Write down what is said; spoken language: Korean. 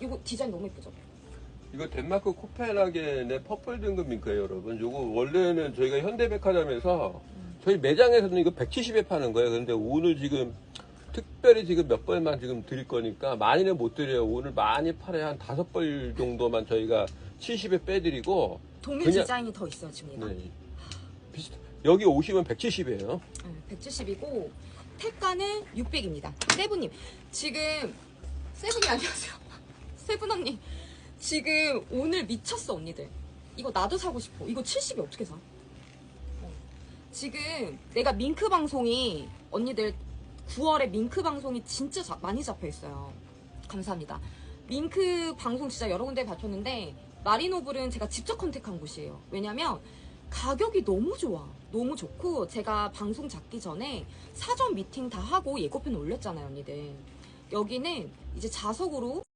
이거 디자인 너무 예쁘죠? 이거 덴마크 코펜하겐의 퍼플 등급 밍크예요, 여러분. 요거 원래는 저희가 현대백화점에서 저희 매장에서는 이거 170에 파는 거예요. 근데 오늘 지금 특별히 지금 몇 벌만 지금 드릴 거니까 많이는 못 드려요. 오늘 많이 팔아야 한 다섯 벌 정도만 저희가 70에 빼드리고 동일 그냥- 디자인이 더 있어요 지금 얘가. 네. 비슷. 여기 오시면 170이에요. 네, 170이고 택가는 600입니다. 세븐님 지금 세븐이 안녕하세요. 세븐 언니 지금 오늘 미쳤어 언니들. 이거 나도 사고 싶어. 이거 70이 어떻게 사? 어. 지금 내가 밍크 방송이 언니들 9월에 밍크 방송이 진짜 자- 많이 잡혀 있어요. 감사합니다. 밍크 방송 진짜 여러 군데 봤었는데 마리노블은 제가 직접 컨택한 곳이에요. 왜냐면 가격이 너무 좋아. 너무 좋고 제가 방송 잡기 전에 사전 미팅 다 하고 예고편 올렸잖아요, 언니들. 여기는 이제 자석으로